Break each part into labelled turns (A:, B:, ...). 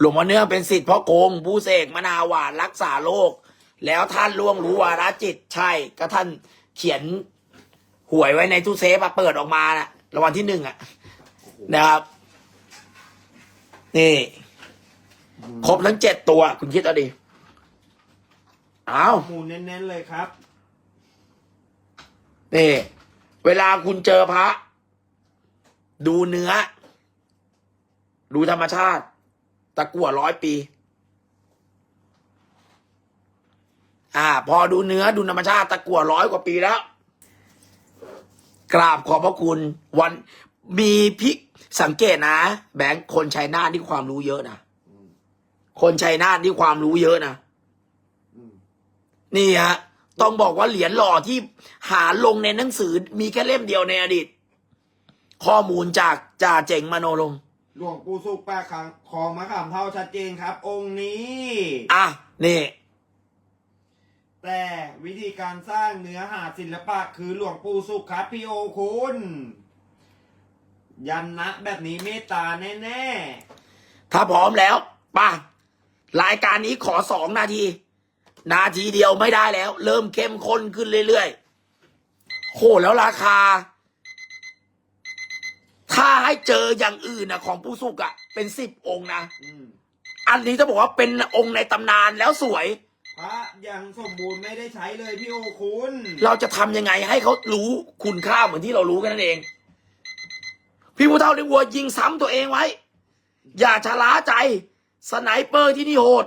A: หลวงพ่อเนื่องเป็นสิทธิ์พ่อโกงผู้เสกมะนาวหวานรักษาโรคแล้วท่านล่วงรู้วาระจิตใช่ ก็ท่านเขียนหวยไว้ในตู้เซฟอะเปิดออกมานะรางวัลที่หนึ่งอะนะครับ นี่ ครบทั้งเจ็ดตัว คุณคิดเอาดิเอา
B: หมูเน้นๆเลยครับ
A: นี่ เวลาคุณเจอพระ ดูเนื้อ ดูธรรมชาติ ตะกั่วร้อยปี อ่า พอดูเนื้อดูธรรมชาติตะกั่วร้อยกว่าปีแล้ว กราบขอบพระคุณ วันมีพิกสังเกตนะ แบงค์คนชัยนาทที่ความรู้เยอะนะคนชัยนาทที่ความรู้เยอะนะนี่ฮะต้องบอกว่าเหรียญหล่อที่หาลงในหนังสือมีแค่เล่มเดียวในอดีต ข้อมูลจากจ่าเจ๋งมโนลม
B: หลวงปู่สุขปากขังของมะขามเท่าชัดเจนครับ องค์นี้
A: อะ นี่
B: แต่วิธีการสร้างเนื้อหาศิลปะคือหลวงปู่สุขครับพี่โอคุณ ยันนะแบบนี้เมตตาแน่
A: ถ้าพร้อมแล้วป่ะรายการนี้ขอสองนาที นาทีเดียวไม่ได้แล้ว เริ่มเข้มข้นขึ้นเรื่อยๆโหแล้วราคา ถ้าให้เจออย่างอื่นนะของผู้สุกอะเป็นสิบองค์นะ
B: ๆอืม
A: อันนี้จะบอกว่าเป็นองค์ในตำนานแล้วสวย
B: พระยังสมบูรณ์ไม่ได้ใช้เลยพี่โอคุณ
A: เราจะทำยังไงให้เขารู้คุณค่าเหมือนที่เรารู้กันนั่นเอง พี่ผู้เฒ่าในวัวยิงซ้ำตัวเองไว้ อย่าชะล้าใจ สไนเปอร์ที่นี่โหด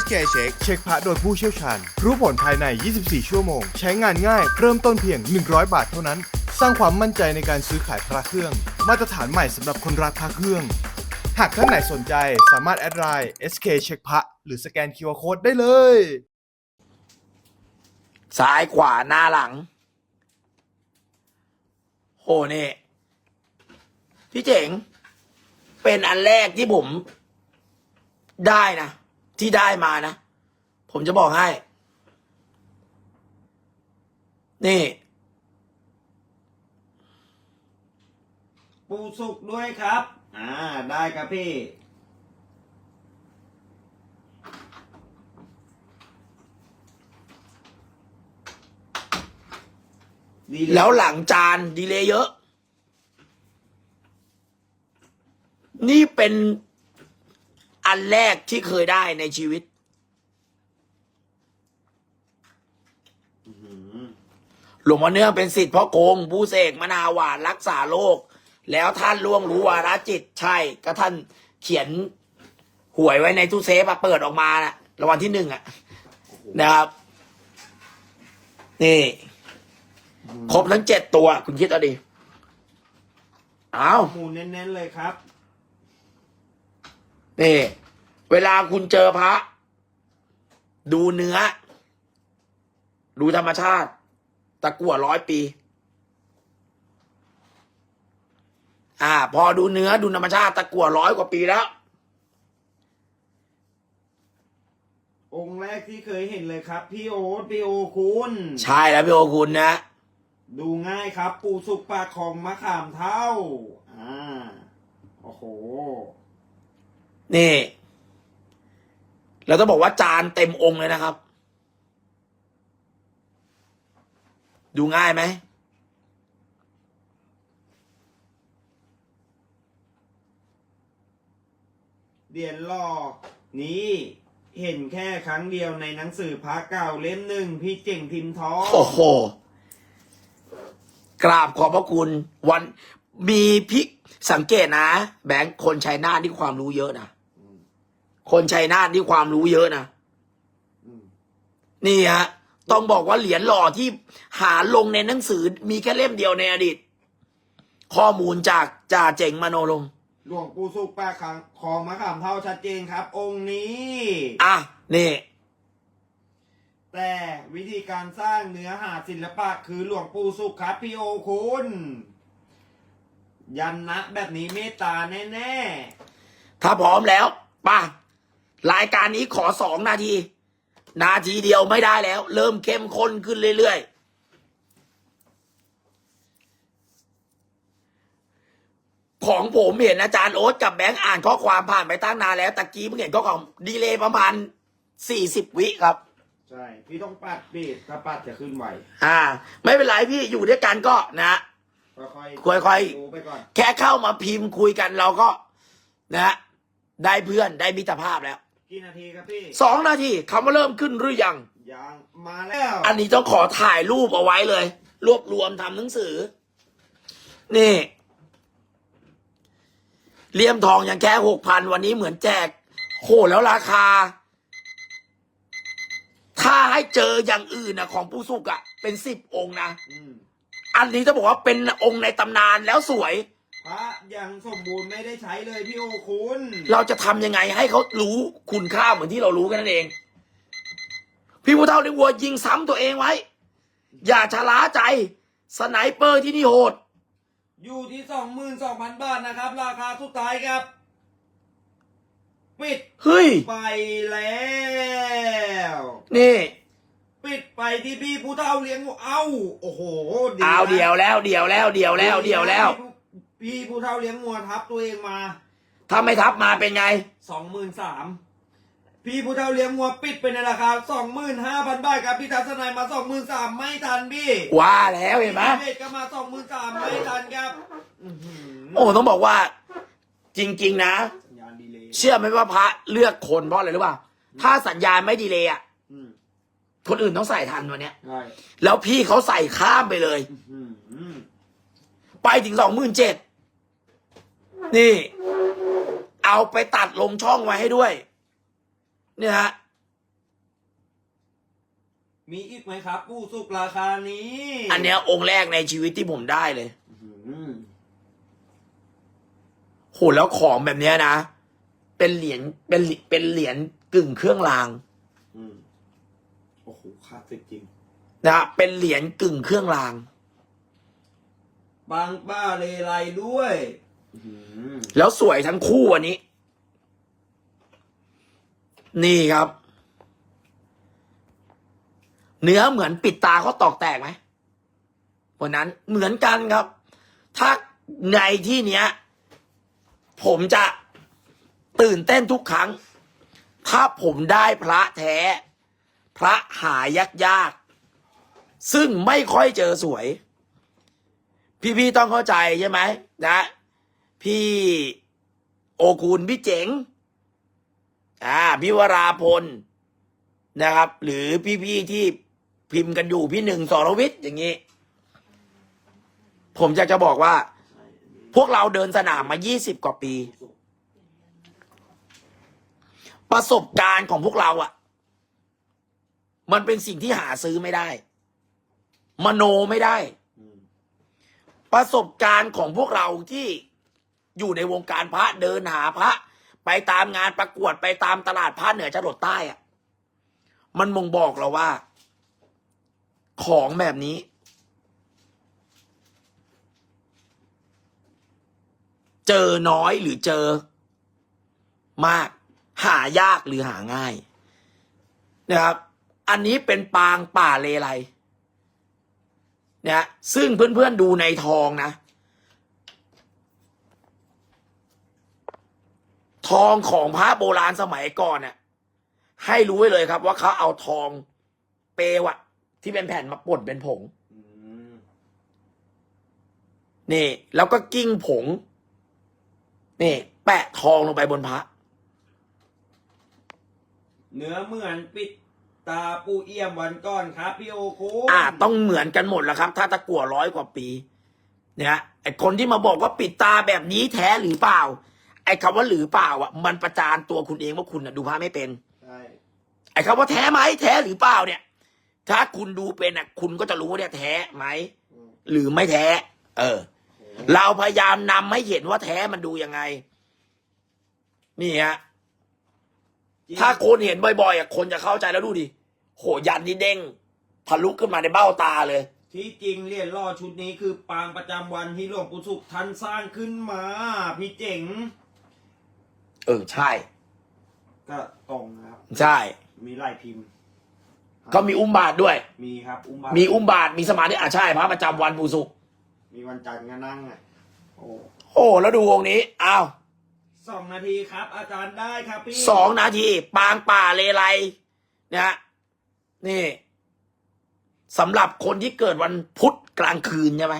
C: SK Check
D: เช็คพระโดยผู้เชี่ยวชาญ รู้ผลภายใน 24 ชั่วโมง ใช้งานง่าย เริ่มต้นเพียง 100 บาทเท่านั้น สร้างความมั่นใจในการซื้อขายพระเครื่อง มาตรฐานใหม่สำหรับคนรักพระเครื่อง หากท่านไหนสนใจสามารถแอดไลน์ SK เช็คพระหรือสแกน QR Code ได้เลย
A: ซ้ายขวาหน้าหลัง โหนี่พี่เจ๋ง เป็นอันแรกที่ผมได้นะ ที่ได้มานะ ผมจะบอกให้ นี่
B: ปู่สุขด้วยครับ อ่า ได้ครับพี่ ดี
A: แล้วหลังจานดีเลยเยอะ นี่เป็น อันแรกที่เคยได้ในชีวิต หลวงพ่อเนื่องเป็นสิทธิ์พ่อโกงผู้เสกมะนาวหวานรักษาโรคแล้วท่านล่วงรู้วาระจิตใช่ ก็ท่านเขียนหวยไว้ในตู้เซฟอะเปิดออกมานะรางวัลที่หนึ่งอะนะครับ นี่ ครบทั้งเจ็ดตัว คุณคิดเอาดิเอา
B: หมูเน้นๆเลยครับ
A: นี่ เวลาคุณเจอพระ ดูเนื้อ ดูธรรมชาติ ตะกั่วร้อยปี อ่า พอดูเนื้อดูธรรมชาติ ตะกั่วร้อยกว่าปีแล้ว
B: องค์แรกที่เคยเห็นเลยครับ พี่โอ๊ตพี่โอคุณ
A: ใช่แล้วพี่โอคุณนะ
B: ดูง่ายครับ ปู่สุกปากของมะขามเท่า อ่า โอ้โห
A: นี่ เราต้องบอกว่าจานเต็มองค์เลยนะครับ ดูง่ายไหม
B: เดียนหลอกนี้เห็นแค่ครั้งเดียวในหนังสือพระเก่าเล่มหนึ่งพี่เจ๋งพิมพ์ทอง
A: โอ้โห กราบขอบพระคุณ วันมีพิกสังเกตนะ แบงค์คนชัยนาทที่ความรู้เยอะนะ คนชัยนาทที่ความรู้เยอะนะ
B: อืม
A: นี่ฮะต้องบอกว่าเหรียญหล่อที่หาลงในหนังสือ มีแค่เล่มเดียวในอดีต ข้อมูลจากจ่าเจ๋งมโนลม
B: หลวงปู่สุขแปะขังของมะขามเท่าชัดเจนครับ องค์นี้
A: อะนี่
B: แต่วิธีการสร้างเนื้อหาศิลปะคือหลวงปู่สุขครับพี่โอคุณ ยันนะแบบนี้เมตตาแน่
A: ถ้าพร้อมแล้วป่ะ รายการนี้ขอสองนาที นาทีเดียวไม่ได้แล้ว เริ่มเข้มข้นขึ้นเรื่อยๆ ของผมเห็นอาจารย์โอ๊ตกับแบงค์อ่านข้อความผ่านไปตั้งนานแล้วตะกี้เพิ่งเห็นข้อความดีเลยประมาณสี่สิบวิครับ
B: ๆใช่ พี่ต้องปัดปิดถ้าปัดจะขึ้นไหว
A: อ่า ไม่เป็นไรพี่อยู่ด้วยกันก็นะ
B: ค่อยๆ
A: ค่อยๆ
B: ดูไปก่อน
A: แค่เข้ามาพิมพ์คุยกันเราก็นะได้เพื่อนได้มิตรภาพแล้ว
B: กี่นาทีครับพี่
A: สองนาทีคำว่าเริ่มขึ้นหรือยัง
B: ยังมาแล้ว
A: อันนี้ต้องขอถ่ายรูปเอาไว้เลย รวบรวมทำหนังสือ นี่เลี่ยมทองยังแค่หกพันวันนี้เหมือนแจกโหแล้วราคา ถ้าให้เจออย่างอื่นนะของผู้สุกอะเป็นสิบองค์นะ
B: อืม
A: อันนี้ต้องบอกว่าเป็นองค์ในตำนานแล้วสวย
B: พระยังสมบูรณ์ไม่ได้ใช้เลยพี่โอคุณ
A: เราจะทำยังไงให้เขารู้คุณค่าเหมือนที่เรารู้กันนั่นเอง พี่ผู้เฒ่าในวัวยิงซ้ำตัวเองไว้ อย่าชะล่าใจ สไนเปอร์ที่นี่โหด
B: อยู่ที่สองหมื่นสองพันบาทนะครับ ราคาสุดท้ายครับ ปิด
A: เฮ้ย
B: ไปแล้ว
A: นี่
B: ปิดไปที่พี่ผู้เฒ่าเลี้ยงวัวเอ้า โอ้โหนะ
A: เอาเดียวแล้วเดียวแล้วเดียวแล้วเดียวแล้ว
B: พี่ผู้ เฒ่าเลี้ยงวัวทับตัวเองมา
A: ถ้าไม่ทับมาเป็นไง
B: สองหมื่นสามพี่ผู้เฒ่าเลี้ยงวัวปิดไปในราคาสองหมื่นห้าพันบาทครับพี่ทัศนัยมาสองหมื่นสามไม่ทันพี่
A: ว่าแล้วเห็นไหม
B: พี่เบสก็มาสองหมื่นสามไม่ทันครับอื้อหือ
A: โอ้ต้องบอกว่า จริง ๆ นะ
B: สัญญาณดีเลย
A: เชื่อไหมว่าพระเลือกคนเพราะอะไรรู้ป่ะถ้าสัญญาณไม่ดีเลยอะ
B: อืม
A: คนอื่นต้องใส่ทันวันเนี้ย
B: ใช่
A: แล้วพี่เขาใส่ข้ามไปเลย
B: อื้อหือ
A: ไปถึงสองหมื่นเจ็ด นี่ เอาไปตัดลงช่องไว้ให้ด้วย เนี่ยฮะ
B: มีอีกไหมครับผู้สุกราคานี้
A: อันเนี้ยองค์แรกในชีวิตที่ผมได้เลย
B: อื้อหือ
A: โหแล้วของแบบเนี้ยนะ เป็นเหรียญเป็นเหรีเป็นเหรียญกึ่งเครื่องราง
B: อืมโอ้โหคลาสสิกจริง
A: นะฮะเป็นเหรียญกึ่งเครื่องราง
B: บางป้าเลไลด้วยอื้อหือ
A: แล้วสวยทั้งคู่อันนี้ นี่ครับ เนื้อเหมือนปิดตาเขาตอกแตกไหมวันนั้นเหมือนกันครับ ถ้าในที่เนี้ย ผมจะตื่นเต้นทุกครั้ง ถ้าผมได้พระแท้ พระหายากยากๆซึ่งไม่ค่อยเจอสวย พี่ๆต้องเข้าใจใช่ไหมนะ พี่โอคูณพี่เจ๋งอ่าพี่วราพลนะครับ หรือพี่ๆที่พิมพ์กันอยู่พี่หนึ่งสรวิทย์อย่างนี้ ผมอยากจะบอกว่า พวกเราเดินสนามมา20กว่าปี ประสบการณ์ของพวกเราอะ่ะ มันเป็นสิ่งที่หาซื้อไม่ได้ มโนไม่ได้
B: อืม
A: ประสบการณ์ของพวกเราที่ อยู่ในวงการพระเดินหาพระ ไปตามงานประกวดไปตามตลาดพระเหนือจรดใต้อะมันมงบอกเราว่า ของแบบนี้ เจอน้อยหรือเจอ มาก หายากหรือหาง่าย นะครับ อันนี้เป็นปางป่าเลไลเนี่ยซึ่งเพื่อนๆดูในทองนะ ทองของพระโบราณสมัยก่อนน่ะให้รู้ไว้เลยครับ ว่าเขาเอาทองเปลวอะที่เป็นแผ่นมาป่นเป็นผง
B: อืม
A: นี่ แล้วก็กิ้งผง นี่ แปะทองลงไปบนพระ
B: เนื้อเหมือนปิดตาปูเอี่ยมวันก่อนครับพี่โอคุ
A: อ่า ต้องเหมือนกันหมดแล้วครับ ถ้าตะกั่วร้อยกว่าปี เนี่ยไอคนที่มาบอกว่าปิดตาแบบนี้แท้หรือเปล่า ไอคำว่าหรือเปล่าอะมันประจานตัวคุณเองว่าคุณน่ะดูพระไม่เป็น
B: ใช่
A: ไอ้คำว่าแท้ไหมแท้หรือเปล่าเนี่ย ถ้าคุณดูเป็นอะ คุณก็จะรู้ว่าเนี่ยแท้ไหม
B: อืม
A: หรือไม่แท้ เออ
B: โอ้โห
A: เราพยายามนำให้เห็นว่าแท้มันดูยังไง นี่ฮะ
B: จริง
A: ถ้าคนเห็นบ่อยๆอะคนจะเข้าใจแล้วดูดิ โหยันนี่เด้งทะลุขึ้นมาในเบ้าตาเลย
B: ที่จริงเหรียญล่อชุดนี้คือปางประจำวันที่หลวงปู่สุขท่านสร้างขึ้นมา พี่เจ๋ง
A: เออใช่
B: ก็ตรงนะครับ
A: ใช่
B: มีลายพิมพ์
A: ก็มีอุ้มบาทด้วย
B: มีครับอุ้มบาท
A: มีอุ้มบาทมีสมาธิอะใช่พระประจำวันปูสุก
B: มีวันจันทร์ก็นั่งอะโอ้
A: โอ้แล้วดูองค์นี้อ้าว
B: สองนาทีครับ อาจารย์ได้ครับพี่
A: สองนาที ปางป่าเลไลนะฮะนี่สำหรับคนที่เกิดวันพุธกลางคืนใช่ไหม